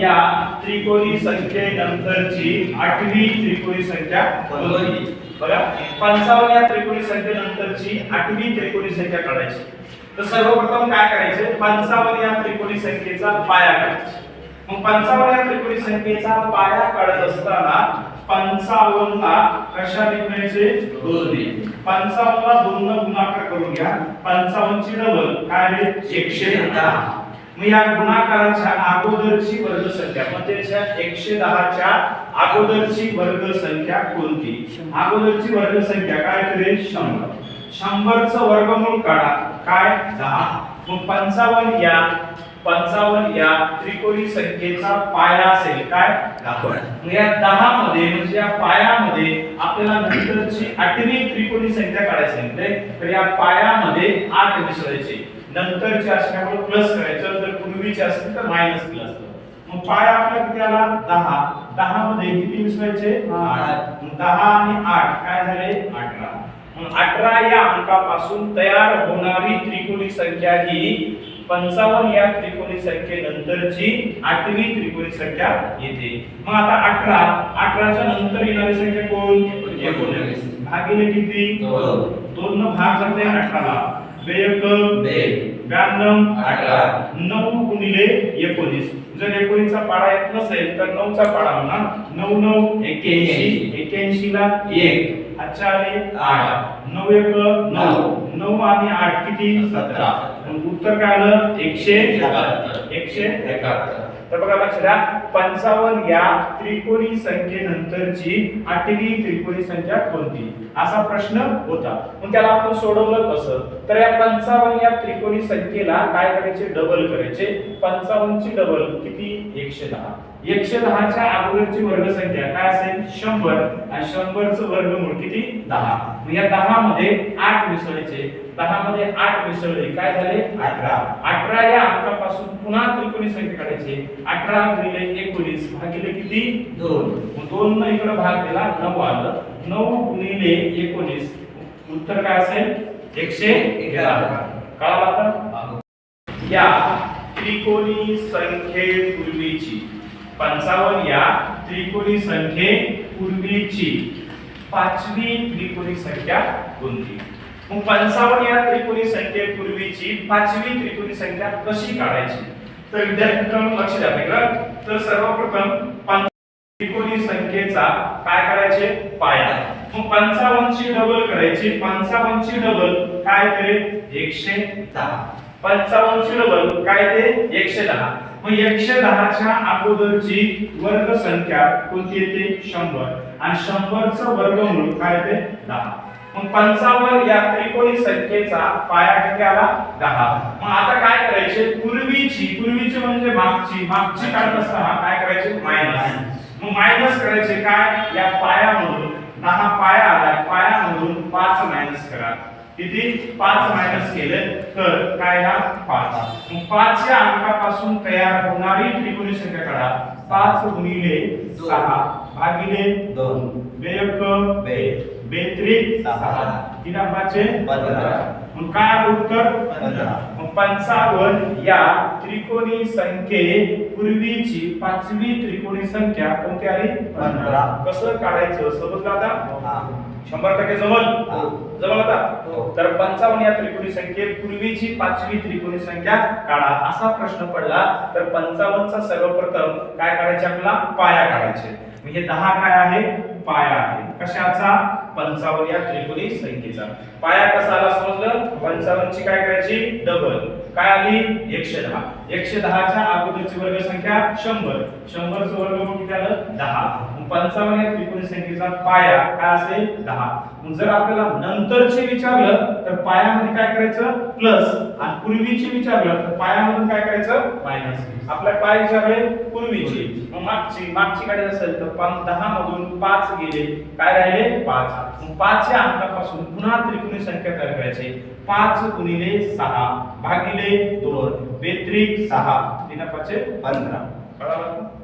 या त्रिकोणी संख्येनंतरची आठवी त्रिकोणी संख्या बनवली. बघा पंचावन्न या त्रिकोणी संख्येनंतरची आठवी त्रिकोणी संख्या काढायची. तर सर्वप्रथम काय करायचे? पंचावन्न या त्रिकोणी संख्येचा पाया काढायचा. मग पंचावन्न या त्रिकोणी संख्येचा पाया काढत असताना पंचावन्नला कशा लिहायचे दोन पंचावन्नला दोन गुणाकार करून घ्या. पंचावन्नची डबल काय आहे? एकशे दहा. मग या गुणाकाराच्या अगोदरची वर्गसंख्या म्हणजे त्याच्या एकशे दहाच्या अगोदरची वर्गसंख्या कोणती? अगोदरची वर्गसंख्या काय करेल? शंभर. शंभरचं वर्गमूळ काढा. काय? दहा. मग पंचावन्न या पंचावन्न या त्रिकोणी संख्येचा पाया असेल काय? दहा. या दहा मध्ये म्हणजे या पायामध्ये आपल्याला नंतरची आठवी त्रिकोणी संख्या काढायची आहे. तर या पायामध्ये आठ मिसळायचे. नंतरचे असल्यामुळे प्लस करायचं. जर पूर्वीचे असतील तर मायनस प्लस मग पाय आपला किती आला? दहा. दहा मध्ये किती मग दहा आणि आठ. काय झाले? अठरा. मग अठरा या अंकापासून तयार होणारी त्रिकोणी संख्या ही पंचावन्न या त्रिकोणी संख्येनंतरची आठवी त्रिकोणी संख्या येते. मग आता अठरा. अठराच्या नंतर येणारी संख्या कोण? एकोणीस भागिले किती? दोन. भाग करते अठराला. बेयक ब्याण्णव अठरा. नऊ गुणिले एकोणीस. जर एकोणीसचा पाडा येत नसेल तर नऊचा पाडा म्हणा नऊ नऊ एक्क्याऐंशी. एक्क्याऐंशी. ला एक. आले आठ. नऊ एक नऊ. नऊ. आणि आठ किती? सतरा. उत्तर काय आलं? एकशे एकाहत्तर. एकशे एकाहत्तर. तर बघा लक्ष द्या पंचावन्न या त्रिकोणी संख्येनंतरची आठवी त्रिकोणी संख्या कोणती? असा प्रश्न होता. मग त्याला आपण सोडवलं कसं? तर या पंचावन्न या त्रिकोणी संख्येला काय करायचे? डबल करायचे. पंचावन्नची डबल किती? एकशे दहा. एकशे दहाच्या अगोदरची वर्गसंख्या काय असेल? शंभर. आणि शंभरचं वर्गमूळ किती? दहा. मग या दहा मध्ये आठ मिसळायचे दहा मध्ये आठ मिसळले काय झाले? अठरा. अठरा या अंकापासून पुन्हा त्रिकोणी संख्या काढायची. अठरा गुणिले एकोणीस भागिले किती? दोन. मग दोन न इकडे भाग दिला नऊ आलं. नऊ गुणिले एकोणीस. उत्तर काय असेल? एकशे कळालं आता? या त्रिकोणी संख्येपूर्वीची. पंचावन्न या त्रिकोणी संख्ये पूर्वीची. पाचवी त्रिकोणी संख्या कोणती? मग पंचावन्न या त्रिकोणी संख्येपूर्वीची पाचवी त्रिकोणी संख्या कशी काढायची? तर विद्यार्थ्यांनो लक्ष द्या वेगळं तर सर्वप्रथम त्रिकोणी संख्येचा काय करायचे पाया. मग पंचावन्नची डबल करायची. पंचावन्नची डबल काय करेल? एकशे दहा. पंचावन्नची डबल काय ते? एकशे दहा. मग एकशे दहाच्या अगोदरची वर्ग संख्या कोणती येते? शंभर. आणि शंभरच वर्गमूळ काय येते? दहा. मग पंचावन्न या त्रिकोणी संख्येचा पाया किती आला? दहा. मग आता काय करायचे? पूर्वीची पूर्वीची म्हणजे मागची. मागची काढत असताना काय करायचे? मायनस. मग मायनस करायचे काय? या पायामधून. दहा पाया आला पायामधून पाच मायनस करा. किती पाच मायनस केले तर काय हा पाच पाच या अंकापासून तयार होणारी त्रिकोणी संख्या काढा पाच गुणिले सहा भागिले दोन. बेयक बे. बेत्रिक सहा. तीन अंकाचे पंधरा. मग काय उत्तर पंधरा. मग पंचावन्न या त्रिकोणी संख्ये पूर्वीची पाचवी त्रिकोणी संख्या कोणती आली पंधरा. कसं काढायचं समजलं आता हा. शंभर टक्के जमल. जमल आता? हो. तर पंचावन्न या त्रिकोणी संख्येत पूर्वीची पाचवी त्रिकोणी संख्या काढा. असा प्रश्न पडला तर पंचावन्नचा सर्वप्रथम काय काढायचे आपल्याला? पाया काढायचे. हे दहा काय आहे? पाया आहे. कशाचा? पंचावन्न या त्रिकोणी संख्येचा. पाया कसा आला समजलं? पंचावन्नची काय करायची? डबल काय आली? एकशे दहा. एकशे दहाच्या अगोदरची वर्ग संख्या शंभर. शंभरचं वर्गमूळ किती आलं? दहा. पंचावन्न या त्रिकोणी संख्येचा पाया काय असेल? दहा. मग जर आपल्याला नंतरचे विचारलं तर पायामध्ये काय करायचं? प्लस. आणि पूर्वीचे विचारलं तर पायामधून काय करायचं? मायनस. आपल्या पाय विचारले पूर्वीचे. मग मागची मागची काढायची असेल तर दहा मधून पाच गेले. काय राहिले? पाच. मग पाच या अंकापासून पुन्हा त्रिकोणी संख्या तयार करायची. पाच गुणिले सहा भागिले दोन. बेत्रिक सहा. तीन पाचे पंधरा. कळालं?